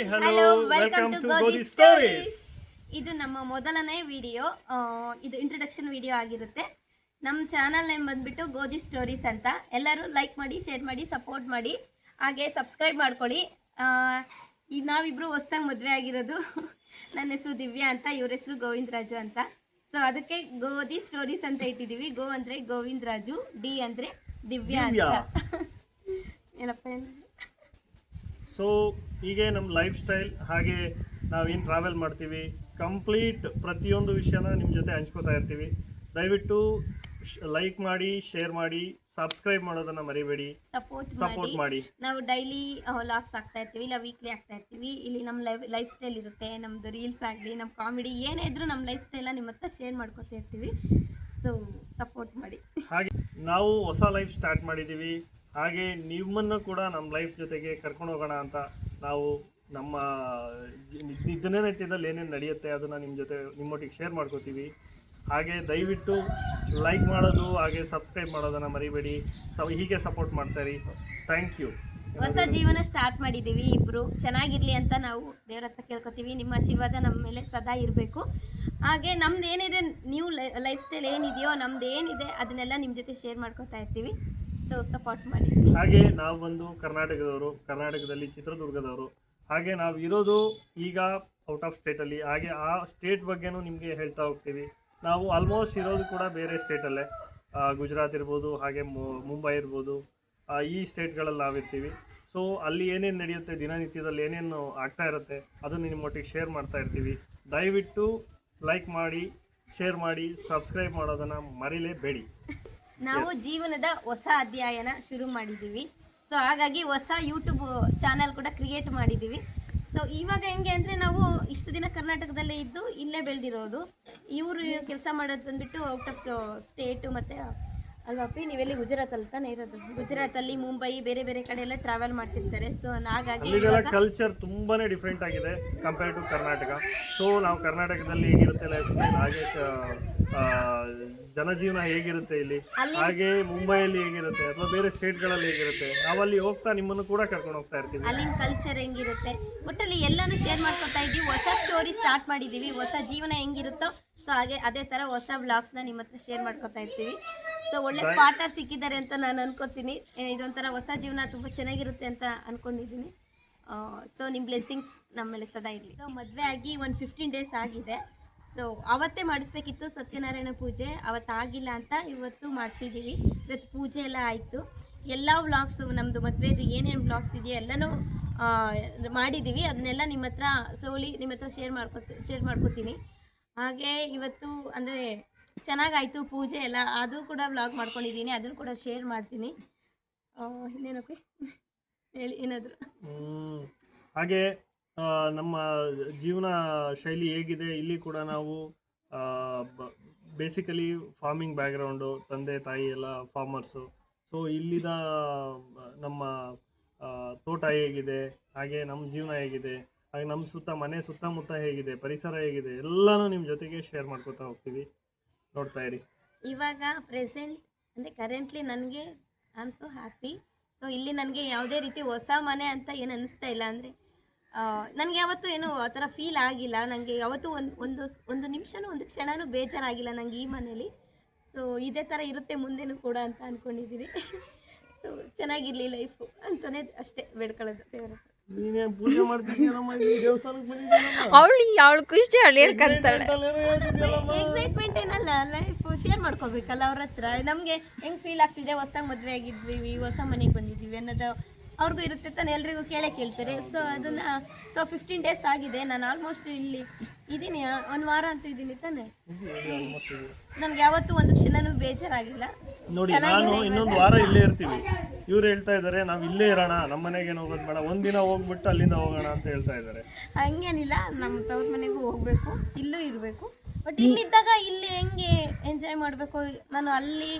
Hi hello welcome to ಗೋದಿ ಗೋದಿ stories ಇದು ನಮ್ಮ ಮೊದಲನೇ ವಿಡಿಯೋ ಇದು ಇಂಟ್ರೊಡಕ್ಷನ್ ವಿಡಿಯೋ ಆಗಿರುತ್ತೆ. ನಮ್ಮ ಚಾನಲ್ ನೇಮ್ ಬಂದ್ಬಿಟ್ಟು ಗೋಧಿ ಸ್ಟೋರೀಸ್ ಅಂತ. ಎಲ್ಲರೂ ಲೈಕ್ ಮಾಡಿ ಶೇರ್ ಮಾಡಿ ಸಪೋರ್ಟ್ ಮಾಡಿ. ಹಾಗೆ ಸಬ್ಸ್ಕ್ರೈಬ್ ಮಾಡ್ಕೊಳ್ಳಿ. ಈಗ ನಾವಿಬ್ರು ಹೊಸ್ದಾಗಿ ಮದುವೆ ಆಗಿರೋದು ನನ್ನ ಹೆಸರು ದಿವ್ಯಾ ಅಂತ ಇವ್ರ ಹೆಸರು ಗೋವಿಂದ ರಾಜು ಅಂತ. ಸೊ ಅದಕ್ಕೆ ಗೋಧಿ ಸ್ಟೋರೀಸ್ ಅಂತ ಇಟ್ಟಿದ್ದೀವಿ ಗೋ ಅಂದರೆ ಗೋವಿಂದ ರಾಜು ಡಿ ಅಂದರೆ ದಿವ್ಯಾ ಅಂತ. ಏನಪ್ಪ? ಸೊ ಹೀಗೆ ನಮ್ಮ ಲೈಫ್ ಸ್ಟೈಲ್ ಹಾಗೆ ನಾವೇನು ಟ್ರಾವೆಲ್ ಮಾಡ್ತೀವಿ ಕಂಪ್ಲೀಟ್ ಪ್ರತಿಯೊಂದು ವಿಷಯನ ನಿಮ್ಮ ಜೊತೆ ಹಂಚ್ಕೋತಾ ಇರ್ತೀವಿ. ದಯವಿಟ್ಟು ಲೈಕ್ ಮಾಡಿ ಶೇರ್ ಮಾಡಿ ಸಬ್ಸ್ಕ್ರೈಬ್ ಮಾಡೋದನ್ನ ಮರಿಬೇಡಿ. ಸಪೋರ್ಟ್ ಸಪೋರ್ಟ್ ಮಾಡಿ. ನಾವು ಡೈಲಿ ವ್ಲಾಗ್ಸ್ ಆಗ್ತಾ ಇರ್ತೀವಿ ಇಲ್ಲ ವೀಕ್ಲಿ ಆಗ್ತಾ ಇರ್ತೀವಿ. ಇಲ್ಲಿ ನಮ್ಮ ಲೈಫ್ ಲೈಫ್ ಸ್ಟೈಲ್ ಇರುತ್ತೆ ನಮ್ದು ರೀಲ್ಸ್ ಆಗಲಿ ನಮ್ಮ ಕಾಮಿಡಿ ಏನೇ ಇದ್ರೂ ನಮ್ಮ ಲೈಫ್ ಸ್ಟೈಲ್ನ ನಿಮ್ಮ ಹತ್ರ ಶೇರ್ ಮಾಡ್ಕೊತಾ ಇರ್ತೀವಿ. ಸೊ ಸಪೋರ್ಟ್ ಮಾಡಿ. ಹಾಗೆ ನಾವು ಹೊಸ ಲೈಫ್ ಸ್ಟಾರ್ಟ್ ಮಾಡಿದ್ದೀವಿ ಹಾಗೆ ನಿಮ್ಮನ್ನು ಕೂಡ ನಮ್ಮ ಲೈಫ್ ಜೊತೆಗೆ ಕರ್ಕೊಂಡು ಹೋಗೋಣ ಅಂತ ನಾವು ನಮ್ಮ ದಿನನಿತ್ಯದಲ್ಲಿ ಏನೇನು ನಡೆಯುತ್ತೆ ಅದನ್ನು ನಿಮ್ಮ ಜೊತೆ ನಿಮ್ಮೊಟ್ಟಿಗೆ ಶೇರ್ ಮಾಡ್ಕೋತೀವಿ. ಹಾಗೆ ದಯವಿಟ್ಟು ಲೈಕ್ ಮಾಡೋದು ಹಾಗೆ ಸಬ್ಸ್ಕ್ರೈಬ್ ಮಾಡೋದನ್ನು ಮರಿಬೇಡಿ. ಸ ಹೀಗೆ ಸಪೋರ್ಟ್ ಮಾಡ್ತಾರಿ ಥ್ಯಾಂಕ್ ಯು ಹೊಸ ಜೀವನ ಸ್ಟಾರ್ಟ್ ಮಾಡಿದ್ದೀವಿ ಇಬ್ಬರು ಚೆನ್ನಾಗಿರಲಿ ಅಂತ ನಾವು ದೇವ್ರ ಹತ್ರ ಕೇಳ್ಕೊತೀವಿ. ನಿಮ್ಮ ಆಶೀರ್ವಾದ ನಮ್ಮ ಮೇಲೆ ಸದಾ ಇರಬೇಕು. ಹಾಗೆ ನಮ್ದು ಏನಿದೆ ನ್ಯೂ ಲೈಫ್ ಸ್ಟೈಲ್ ಏನಿದೆಯೋ, ನಮ್ದು ಏನಿದೆ, ಅದನ್ನೆಲ್ಲ ನಿಮ್ಮ ಜೊತೆ ಶೇರ್ ಮಾಡ್ಕೊತಾ ಇರ್ತೀವಿ. ಸಪೋರ್ಟ್ ಮಾಡಿ. ಹಾಗೆ ನಾವು ಬಂದು ಕರ್ನಾಟಕದವರು, ಕರ್ನಾಟಕದಲ್ಲಿ ಚಿತ್ರದುರ್ಗದವರು, ಹಾಗೆ ನಾವು ಇರೋದು ಈಗ ಔಟ್ ಆಫ್ ಸ್ಟೇಟಲ್ಲಿ ಹಾಗೆ ಆ ಸ್ಟೇಟ್ ಬಗ್ಗೆನೂ ನಿಮಗೆ ಹೇಳ್ತಾ ಹೋಗ್ತೀವಿ. ನಾವು ಆಲ್ಮೋಸ್ಟ್ ಇರೋದು ಕೂಡ ಬೇರೆ ಸ್ಟೇಟಲ್ಲೇ ಗುಜರಾತ್ ಇರ್ಬೋದು, ಹಾಗೆ ಮುಂಬೈ ಇರ್ಬೋದು. ಈ ಸ್ಟೇಟ್ಗಳಲ್ಲಿ ನಾವಿರ್ತೀವಿ ಸೊ ಅಲ್ಲಿ ಏನೇನು ನಡೆಯುತ್ತೆ, ದಿನನಿತ್ಯದಲ್ಲಿ ಏನೇನು ಆಗ್ತಾ ಇರುತ್ತೆ, ಅದನ್ನು ನಿಮ್ಮೊಟ್ಟಿಗೆ ಶೇರ್ ಮಾಡ್ತಾ ಇರ್ತೀವಿ. ದಯವಿಟ್ಟು ಲೈಕ್ ಮಾಡಿ ಶೇರ್ ಮಾಡಿ ಸಬ್ಸ್ಕ್ರೈಬ್ ಮಾಡೋದನ್ನು ಮರಿಲೇಬೇಡಿ. ನಾವು ಜೀವನದ ಹೊಸ ಅಧ್ಯಾಯನ ಶುರು ಮಾಡಿದ್ದೀವಿ. ಸೊ ಹಾಗಾಗಿ ಹೊಸ ಯೂಟ್ಯೂಬ್ ಚಾನಲ್ ಕೂಡ ಕ್ರಿಯೇಟ್ ಮಾಡಿದ್ದೀವಿ. ಸೊ ಇವಾಗ ಹೆಂಗೆ ಅಂದರೆ ನಾವು ಇಷ್ಟು ದಿನ ಕರ್ನಾಟಕದಲ್ಲೇ ಇದ್ದು ಇಲ್ಲೇ ಬೆಳೆದಿರೋದು. ಇವರು ಕೆಲಸ ಮಾಡೋದು ಬಂದ್ಬಿಟ್ಟು ಔಟ್ ಆಫ್ ಸ್ಟೇಟು ಮತ್ತು ಅಲ್ವಾಪಿ ನೀವೆಲ್ಲಿ ಗುಜರಾತಲ್ಲಿ ತಾನೇ ಇರೋದು? ಗುಜರಾತಲ್ಲಿ ಮುಂಬೈ ಬೇರೆ ಬೇರೆ ಕಡೆ ಎಲ್ಲ ಟ್ರಾವೆಲ್ ಮಾಡ್ತಿರ್ತಾರೆ. ಸೊ ಹಾಗಾಗಿ ಕಲ್ಚರ್ ತುಂಬಾನೇ ಡಿಫ್ರೆಂಟ್ ಆಗಿದೆ ಕಂಪೇರ್ ಟು ಕರ್ನಾಟಕ. ಸೊ ನಾವು ಕರ್ನಾಟಕದಲ್ಲಿ ಹೇಗಿರುತ್ತೆ ಲೈಫ್ ಸ್ಟೈಲ್ ಹಾಗೆ ಆ, ಜನಜೀವನ ಹೇಗಿರುತ್ತೆ ಇಲ್ಲಿ? ಹಾಗೆ ಮುಂಬೈಯಲ್ಲಿ ಹೇಗಿರುತ್ತೆ? ಅಥವಾ ಬೇರೆ ಸ್ಟೇಟ್ಗಳಲ್ಲಿ ಹೇಗಿರುತ್ತೆ? ನಾವಲ್ಲಿ ಹೋಗ್ತಾ ನಿಮ್ಮನ್ನು ಕೂಡ ಕರ್ಕೊಂಡು ಹೋಗ್ತಾ ಇರ್ತೀವಿ. ಅಲ್ಲಿನ ಕಲ್ಚರ್ ಹೆಂಗಿರುತ್ತೆ? ಒಟ್ಟಲ್ಲಿ ಎಲ್ಲಾನು ಶೇರ್ ಮಾಡ್ಕೊತಾ ಇದ್ದೀವಿ. ಹೊಸ ಸ್ಟೋರಿ ಸ್ಟಾರ್ಟ್ ಮಾಡಿದ್ದೀವಿ. ಹೊಸ ಜೀವನ ಹೆಂಗಿರುತ್ತೋ ಸೊ ಹಾಗೆ ಅದೇ ಥರ ಹೊಸ ವ್ಲಾಗ್ಸ್ನ ನಿಮ್ಮ ಹತ್ರ ಶೇರ್ ಮಾಡ್ಕೊತಾ ಇರ್ತೀವಿ. ಸೊ ಒಳ್ಳೆ ಪಾಠ ಸಿಕ್ಕಿದ್ದಾರೆ ಅಂತ ನಾನು ಅನ್ಕೊತೀನಿ. ಏ, ಇದೊಂಥರ ಹೊಸ ಜೀವನ ತುಂಬ ಚೆನ್ನಾಗಿರುತ್ತೆ ಅಂತ ಅನ್ಕೊಂಡಿದ್ದೀನಿ. ಸೊ ನಿಮ್ಮ ಬ್ಲೆಸ್ಸಿಂಗ್ಸ್ ನಮ್ಮ ಮೇಲೆ ಸದಾ ಇರಲಿ. ಸೊ ಮದುವೆ ಆಗಿ ಒಂದು ಫಿಫ್ಟೀನ್ ಡೇಸ್ ಆಗಿದೆ. ಸೊ ಅವತ್ತೇ ಮಾಡಿಸ್ಬೇಕಿತ್ತು ಸತ್ಯನಾರಾಯಣ ಪೂಜೆ. ಅವತ್ತಾಗಿಲ್ಲ ಅಂತ ಇವತ್ತು ಮಾಡಿಸಿದ್ದೀವಿ. ಇವತ್ತು ಪೂಜೆ ಎಲ್ಲ ಆಯಿತು. ಎಲ್ಲ ವ್ಲಾಗ್ಸು ನಮ್ಮದು ಮದುವೆದು ಏನೇನು ವ್ಲಾಗ್ಸ್ ಇದೆಯೋ ಎಲ್ಲನೂ ಮಾಡಿದ್ದೀವಿ. ಅದನ್ನೆಲ್ಲ ನಿಮ್ಮ ಹತ್ರ ಸೋಲಿ, ನಿಮ್ಮ ಹತ್ರ ಶೇರ್ ಮಾಡ್ಕೊತ ಶೇರ್ ಮಾಡ್ಕೊತೀನಿ. ಹಾಗೆ ಇವತ್ತು ಅಂದರೆ ಚೆನ್ನಾಗಾಯಿತು ಪೂಜೆ ಎಲ್ಲ. ಅದು ಕೂಡ ವ್ಲಾಗ್ ಮಾಡ್ಕೊಂಡಿದ್ದೀನಿ. ಅದನ್ನು ಕೂಡ ಶೇರ್ ಮಾಡ್ತೀನಿ. ಇನ್ನೇನಕ್ಕೆ ಹೇಳಿ, ಏನಾದರೂ? ಹಾಗೆ ನಮ್ಮ ಜೀವನ ಶೈಲಿ ಹೇಗಿದೆ? ಇಲ್ಲಿ ಕೂಡ ನಾವು ಬೇಸಿಕಲಿ ಫಾರ್ಮಿಂಗ್ ಬ್ಯಾಕ್ಗ್ರೌಂಡು ತಂದೆ, ತಾಯಿ ಎಲ್ಲ ಫಾರ್ಮರ್ಸು ಸೊ ಇಲ್ಲಿದ ನಮ್ಮ ತೋಟ ಹೇಗಿದೆ? ಹಾಗೆ ನಮ್ಮ ಜೀವನ ಹೇಗಿದೆ? ಹಾಗೆ ನಮ್ಮ ಸುತ್ತ, ಮನೆ ಸುತ್ತಮುತ್ತ ಹೇಗಿದೆ? ಪರಿಸರ ಹೇಗಿದೆ? ಎಲ್ಲನೂ ನಿಮ್ಮ ಜೊತೆಗೆ ಶೇರ್ ಮಾಡ್ಕೊತಾ ಹೋಗ್ತೀವಿ. ನೋಡ್ತಾ ಇರಿ. ಇವಾಗ ಪ್ರೆಸೆಂಟ್ ಅಂದರೆ ಕರೆಂಟ್ಲಿ ನನಗೆ I am so happy so ಇಲ್ಲಿ ನನಗೆ ಯಾವುದೇ ರೀತಿ ಹೊಸ ಮನೆ ಅಂತ ಏನು ಅನಿಸ್ತಾ ಇಲ್ಲ ಅಂದರೆ ನನಗೆ ಯಾವತ್ತೂ ಏನು ಆ ಥರ ಫೀಲ್ ಆಗಿಲ್ಲ. ನನಗೆ ಯಾವತ್ತೂ ಒಂದು ಒಂದು ಒಂದು ನಿಮಿಷನೂ ಒಂದು ಕ್ಷಣನೂ ಬೇಜಾರಾಗಿಲ್ಲ ನನಗೆ ಈ ಮನೇಲಿ. ಸೊ ಇದೇ ಥರ ಇರುತ್ತೆ ಮುಂದೆನೂ ಕೂಡ ಅಂತ ಅಂದ್ಕೊಂಡಿದ್ದೀನಿ ಸೊ ಚೆನ್ನಾಗಿರಲಿ ಲೈಫು ಅಂತಲೇ ಅಷ್ಟೇ ಬೇಡ್ಕೊಳ್ಳೋದು ದೇವರ ಅವಳು ಅವಳು ಖುಷಿ ಅವಳು ಹೇಳ್ಕಂತಾಳೆ. ಎಕ್ಸೈಟ್ಮೆಂಟ್ ಏನಲ್ಲ ಲೈಫ್ ಶೇರ್ ಮಾಡ್ಕೋಬೇಕಲ್ಲ ಅವ್ರ ಹತ್ರ. ನಮಗೆ ಹೆಂಗೆ ಫೀಲ್ ಆಗ್ತಿದೆ? ಹೊಸ್ದಾಗಿ ಮದುವೆ ಆಗಿದ್ವಿ ಹೊಸ ಮನೆಗೆ ಬಂದಿದ್ದೀವಿ ಅನ್ನೋದು ಅವ್ರಿಗೂ ಇರುತ್ತೆ ತಾನೆ ಎಲ್ರಿಗೂ ಕೇಳೇ ಕೇಳ್ತಾರೆ. ಸೊ ಅದನ್ನ ಸೊ ಫಿಫ್ಟೀನ್ ಡೇಸ್ ಆಗಿದೆ. ನಾನು ಆಲ್ಮೋಸ್ಟ್ ಇಲ್ಲಿ ಇದ್ದೀನಿ ಒಂದು ವಾರ ಅಂತೂ ಇದ್ದೀನಿ ತಾನೆ. ನನಗೆ ಯಾವತ್ತೂ ಒಂದು ಕ್ಷಣನೂ ಬೇಜಾರಾಗಿಲ್ಲ. ನೋಡಿ ನಾನು ಇನ್ನೊಂದು ವಾರ ಇಲ್ಲೇ ಇರ್ತೀವಿ ಇವ್ರು ಹೇಳ್ತಾ ಇದ್ದಾರೆ ನಾವು ಇಲ್ಲೇ ಇರೋಣ ನಮ್ಮ ಮನೆಗೆ ಹೋಗೋದು ಬೇಡ. ಒಂದಿನ ಹೋಗ್ಬಿಟ್ಟು ಅಲ್ಲಿಂದ ಹೋಗೋಣ ಅಂತ ಹೇಳ್ತಾ ಇದ್ದಾರೆ. ಹಂಗೇನಿಲ್ಲ ನಮ್ಮ ತವ್ರ ಮನೆಗೂ ಹೋಗ್ಬೇಕು ಇಲ್ಲೂ ಇರಬೇಕು. ಬಟ್ ಇಲ್ಲಿದ್ದಾಗ ಇಲ್ಲಿ ಹೆಂಗೆ ಎಂಜಾಯ್ ಮಾಡಬೇಕು? ನಾನು ಅಲ್ಲಿ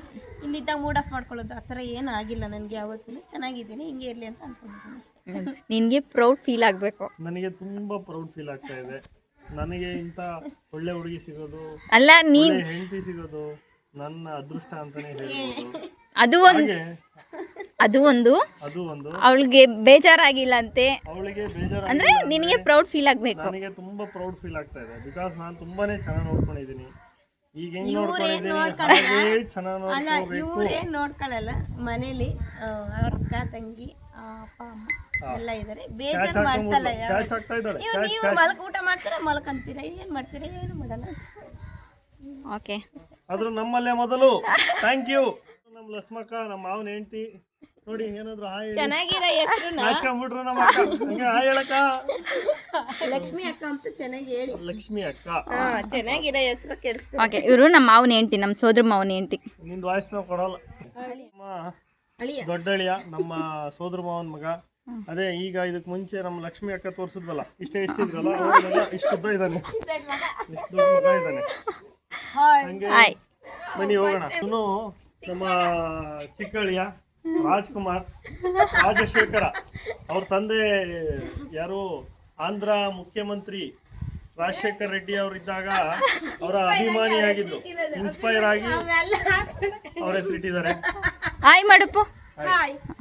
ಇಲ್ಲಿದ್ದಾಗ ಮೂಡ್ ಆಫ್ ಮಾಡ್ಕೊಳ್ಳೋದು ಆ ಥರ ಏನೂ ಆಗಿಲ್ಲ ನನಗೆ ಯಾವತ್ತೂ. ಚೆನ್ನಾಗಿದ್ದೀನಿ ಹಿಂಗೆ ಇರಲಿ ಅಂತ ಅನ್ಕೊಂಡಿದ್ದೀನಿ ಅಷ್ಟೇ. ನಿನಗೆ ಪ್ರೌಡ್ ಫೀಲ್ ಆಗಬೇಕು. ನನಗೆ ತುಂಬಾ ಪ್ರೌಡ್ ಫೀಲ್ ಆಗ್ತಾ ಇದೆ. ನನಗೆ ಇಂಥ ಒಳ್ಳೆ ಹುಡುಗಿ ಸಿಗೋದು ಅಲ್ಲ ನೀನು ಒಳ್ಳೆ ಹೆಂಡತಿ ಸಿಗೋದು ನನ್ನ ಅದೃಷ್ಟ ಅಂತಾನೆ ಹೇಳ್ಬೋದು. ಅದು ಒಂದು ಹಾಗೆ ಅದು ಒಂದು ಅದು ಒಂದು ಅವಳಿಗೆ ಬೇಜಾರಾಗಿಲ್ಲ ಅಂತೆ ಅವಳಿಗೆ ಬೇಜಾರು ಅಂದ್ರೆ ನಿನಗೆ ಪ್ರೌಡ್ ಫೀಲ್ ಆಗಬೇಕು. ನನಗೆ ತುಂಬಾ ಪ್ರೌಡ್ ಫೀಲ್ ಆಗ್ತಾ ಇದೆ. ಬಿಕಾಸ್ ನಾನು ತುಂಬಾನೇ ಚೆನ್ನಾಗಿ ನೋಡ್ಕೊಂಡಿದ್ದೀನಿ. ಈಗ ಹೆಂಗ್ ಏನ್ ಹಾಗೇ ಚೆನ್ನಾಗಿ ಅಲ್ಲ ಇವ್ರೇನ್ ನೋಡ್ಕೊಳಲ್ಲ? ಮನೇಲಿ ಅವ್ರ ಅಕ್ಕ ತಂಗಿ ಆ, ಅಪ್ಪ ಅಮ್ಮ ಎಲ್ಲ ಇದಾರೆ. ಬೇಜಾರ್ ಮಾಡ್ಸಲ್ಲ ಕ್ಯಾಚ್ ಆಗ್ತಾ ಇದ್ದಾಳೆ ನೀವು ನೀವು ಮಲ್ಕ ಊಟ ಮಾಡ್ತೀರಾ? ಮಲ್ಕಂತೀರಾ? ಏನ್ ಮಾಡ್ತೀರಾ? ಏನು ಮಾಡಲ್ಲ ಓಕೆ ಆದ್ರೂ ನಮ್ಮಲ್ಲೇ ಮೊದಲು. ಥ್ಯಾಂಕ್ ಯು ನಮ್ಮ ಲಸ್ಮಕ್ಕ ನಮ್ಮ ಮಾವನ ಹೆಂಡತಿ. ನೋಡಿ ಏನಾದ್ರು ಹಾಯ್ ಹೇಳಿ. ಚೆನ್ನಾಗಿರೋ ಹೆಸರು ನಾಚ್ಕೊಂಡ್ಬಿಟ್ರು ನಮ್ಮ ಅಕ್ಕ. ಹಂಗೆ ಹಾಯ್ ಹೇಳಕ್ಕ. ಲಕ್ಷ್ಮಿ ಅಕ್ಕ ಅಂತ ಚೆನ್ನಾಗಿ ಹೇಳಿ. ಲಕ್ಷ್ಮಿ ಅಕ್ಕ. ಹಾ ಚೆನ್ನಾಗಿರೋ ಹೆಸರು ಓಕೆ ಇವರು ನಮ್ಮ ಮಾವನ ಹೆಂಡ್ತಿ ನಮ್ಮ ಸೋದ್ರ ಮಾವನ ಹೆಂಡ್ತಿ. ನಿಂದು ವಾಯ್ಸ್ ನಾವು ಕೊಡಲ್ಲ. ನಮ್ಮ ಅಳಿಯ ದೊಡ್ಡಳಿಯ ನಮ್ಮ ಸೋದರ ಮಾವನ ಮಗ. ಅದೇ ಈಗ ಇದಕ್ಕೆ ಮುಂಚೆ ನಮ್ಮ ಲಕ್ಷ್ಮಿ ಅಕ್ಕ ತೋರಿಸಿದ್ವಲ್ಲ ಇಷ್ಟೇ ಇಷ್ಟಿದ್ರಲ್ಲ ಇಷ್ಟು ಉದ್ದ ಇದ್ದಾನೆ ಇಷ್ಟು ದೊಡ್ಡ ಮಗ ಇದ್ದಾನೆ ಹಂಗೆ ಹಾಯ್. ಬನ್ನಿ ಹೋಗೋಣ. ನಮ್ಮ ಚಿಕ್ಕಳಿಯ ರಾಜ್ಕುಮಾರ್ ರಾಜಶೇಖರ ಅವ್ರ ತಂದೆ ಯಾರು? ಆಂಧ್ರ ಮುಖ್ಯಮಂತ್ರಿ ರಾಜಶೇಖರ್ ರೆಡ್ಡಿ ಅವರಿದ್ದಾಗ ಅವರ ಅಭಿಮಾನಿಯಾಗಿದ್ದು ಇನ್ಸ್ಪೈರ್ ಆಗಿ ಅವ್ರ ಹೆಸರಿಟ್ಟಿದ್ದಾರೆ ಹಾಯ್ ಮಾಡಪ್ಪು.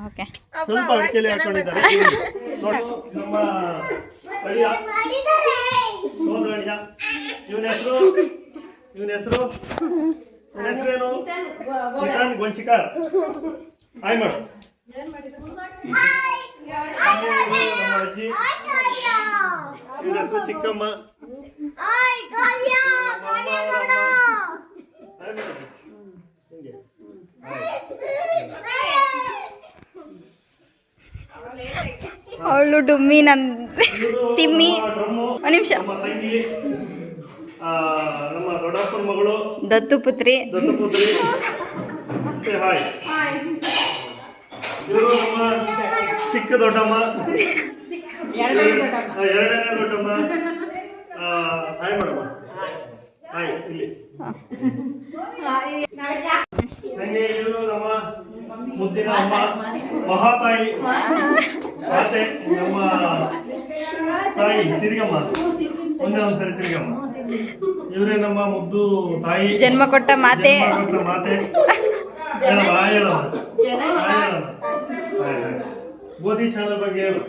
ಓಕೆ. ಸ್ವಲ್ಪ ಅಡಿಕೆಲಿ ಹಾಕೊಂಡಿದ್ದಾರೆ. ನೋಡಿ ನಮ್ಮ ಅಳಿಯ ಸೋದರ ಅಳಿಯ ಇವನ ಹೆಸರು? ಇವನ ಹೆಸರು? ಇವನ ಹೆಸರೇನು? ಗೊಂಚಿಕಾರ್. ಹಾಯ್ ಮಾಡು ಅಜ್ಜಿ ಹೆಸರು ಚಿಕ್ಕಮ್ಮ. ಅವಳು ಡುಮ್ಮಿ ನನ್ ತಿಮ್ಮಿ. ಒಂದು ನಿಮಿಷ. ನಮ್ಮ ದೊಡ್ಡಪ್ಪನ ಮಗಳು. ದತ್ತು ಪುತ್ರಿ ದತ್ತಪುತ್ರಿ. ಸೇ ಹಾಯ್ ಇವರು ನಮ್ಮ ಚಿಕ್ಕ ದೊಡ್ಡಮ್ಮ. ಎರಡನೇ ದೊಡ್ಡಮ್ಮ. ಆ, ಹಾಯ್ ಮಾಡಮ್ಮ ಹಾಯ್ ಇಲ್ಲಿ. ನನಗೆ ಇವರು ನಮ್ಮ ಮುದ್ದಿನ ಅಮ್ಮ ಮಹಾತಾಯಿ. ಮಾತೆ ನಮ್ಮ ತಾಯಿ ತಿರುಗಮ್ಮ. ಒಂದೇ ಒಂದ್ಸರಿ ತಿರುಗಮ್ಮ. ಇವರೇ ನಮ್ಮ ಮುದ್ದು ತಾಯಿ. ಜನ್ಮ ಕೊಟ್ಟ ಮಾತೆ. ಮಾತೆ. ಗೋಧಿ ಚಾನಲ್ ಬಗ್ಗೆ ಹೇಳು.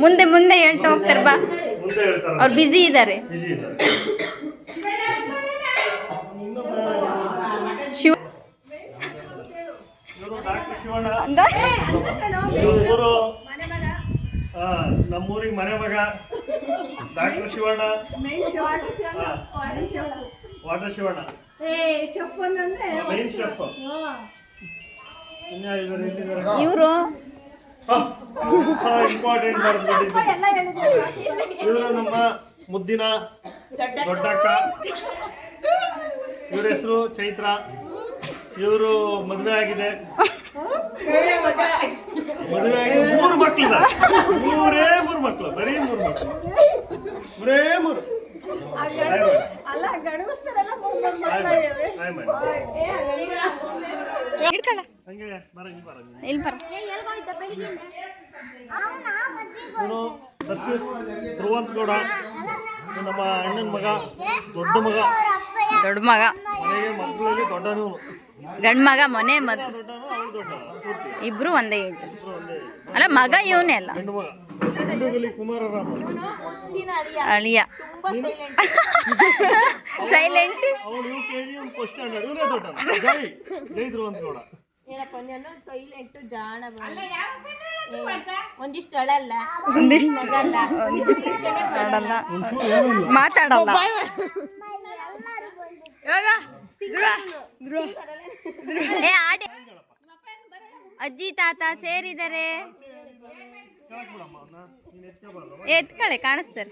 ಮುಂದೆ ಮುಂದೆ ಹೇಳ್ತಾ ಹೋಗ್ತಾರೆ ಬಾ ಮುಂದೆ ಹೇಳ್ತಾರ. ಅವ್ರು ಬ್ಯುಸಿ ಇದ್ದಾರೆ. ಶಿವ ಇವರು ಡಾಕ್ಟರ್ ಶಿವಣ್ಣ. ಇವರು ಆ, ನಮ್ಮೂರಿಗೆ ಮನೆ ಮಗ. ಡಾಕ್ಟರ್ ಶಿವಣ್ಣ. ಹಾ. ವಾಟರ್ ಶಿವಣ್ಣ. ಇವರು ಇಂಪಾರ್ಟೆಂಟ್ ಇವರು? ನಮ್ಮ ಮುದ್ದಿನ ದೊಡ್ಡಕ್ಕ. ಇವ್ರ ಹೆಸರು ಚೈತ್ರ. ಇವರು ಮದುವೆ ಆಗಿದೆ. ಮದುವೆ ಆಗಿ ಮೂರು ಮಕ್ಕಳಿಲ್ಲ ಮೂರೇ ಮೂರು ಮಕ್ಕಳು ಬರೀ ಮೂರು ಮಕ್ಕಳು ಮೂರೇ ಮೂರು. ಹಿಡ್ಕಳ ಹಂಗೆ ಬರ ಇಲ್ಲಿ ಬರ. ಇವನು ಧ್ರುವಂತ್ ಗೌಡ ನಮ್ಮ ಅಣ್ಣನ ಮಗ ದೊಡ್ಡ ಮಗ. ದೊಡ್ಡ ಮಗ. ಮನೆಗೆ ಮಕ್ಕಳಲ್ಲಿ ದೊಡ್ಡನು ಗಂಡ ಮಗ ಮನೆ ಮದ್ ಇಬ್ರು ಒಂದೇ ಅಲ್ಲ ಮಗ ಇವನೇ ಅಲ್ಲ. ಗಂಡು ಮಗ. ಅಳಿಯ. ಸೈಲೆಂಟ್ ಜಾಣ ಒಂದಿಷ್ಟು ಅಳಲ್ಲ. ಒಂದಿಷ್ಟು ನಗಲ್ಲ. ಮಾತಾಡಲ್ಲ. ಏ ಆಡಿ. ಅಜ್ಜಿ ತಾತ ಸೇರಿದ್ದಾರೆ ಎತ್ಕಳೆ ಕಾಣಿಸ್ತಾರೆ